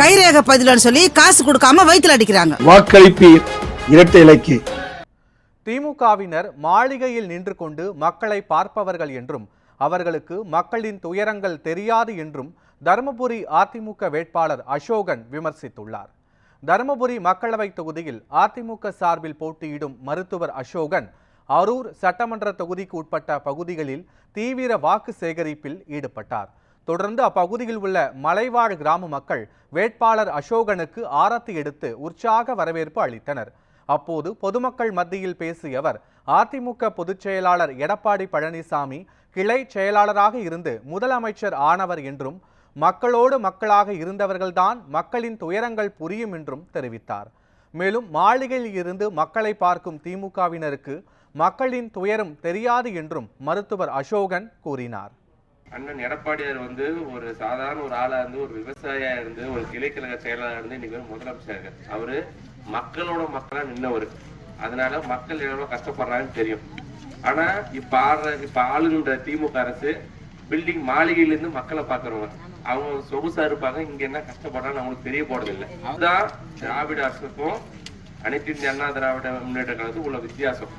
கைரேகை பதிலன்னு சொல்லி காசு கொடுக்காம வயித்துல அடிக்கிறாங்க. வாக்களிப்பீர். இரட்டை இலைக்கு. திமுகவினர் மாளிகையில் நின்று கொண்டு மக்களை பார்ப்பவர்கள் என்றும் அவர்களுக்கு மக்களின் துயரங்கள் தெரியாது என்றும் தருமபுரி அதிமுக வேட்பாளர் அசோகன் விமர்சித்துள்ளார். தருமபுரி மக்களவை தொகுதியில் அதிமுக சார்பில் போட்டியிடும் மருத்துவர் அசோகன் அரூர் சட்டமன்ற தொகுதிக்கு உட்பட்ட பகுதிகளில் தீவிர வாக்கு சேகரிப்பில் ஈடுபட்டார். தொடர்ந்து அப்பகுதியில் உள்ள மலைவாழ் கிராம மக்கள் வேட்பாளர் அசோகனுக்கு ஆரத்தி எடுத்து உற்சாக வரவேற்பு அளித்தனர். அப்போது பொதுமக்கள் மத்தியில் பேசிய அவர் அதிமுக பொதுச் செயலாளர் எடப்பாடி பழனிசாமி கிளை செயலாளராக இருந்து முதலமைச்சர் ஆனவர் என்றும் மக்களோடு மக்களாக இருந்தவர்கள்தான் மக்களின் துயரங்கள் புரியும் என்றும் தெரிவித்தார். மேலும் மாளிகையில் இருந்து மக்களை பார்க்கும் திமுகவினருக்கு மக்களின் துயரம் தெரியாது என்றும் மருத்துவர் அசோகன் கூறினார். அண்ணன் எடப்பாடியார் வந்து ஒரு சாதாரண ஒரு ஆளா இருந்து ஒரு விவசாயியா இருந்து ஒரு கிளைக்கழக செயலாளர் இருந்து இன்னைக்கு முதலமைச்சர் அவரு மக்களோட மக்களா நின்னவர். அதனால மக்கள் எவ்வளவு கஷ்டப்படுறாங்கன்னு தெரியும். ஆனா இப்ப ஆடுற இப்ப ஆளுகின்ற திமுக அரசு பில்டிங் மாளிகையில இருந்து மக்களை பாக்குறவங்க. அவங்க சொகுசா இருப்பாங்க இங்க என்ன கஷ்டப்படுறாங்கன்னு அவங்களுக்கு தெரிய போறது இல்லை அதுதான் திராவிட அரசுக்கும் அனைத்து இந்திய அண்ணா திராவிட முன்னேற்ற கழகத்துக்கும் உள்ள வித்தியாசம்.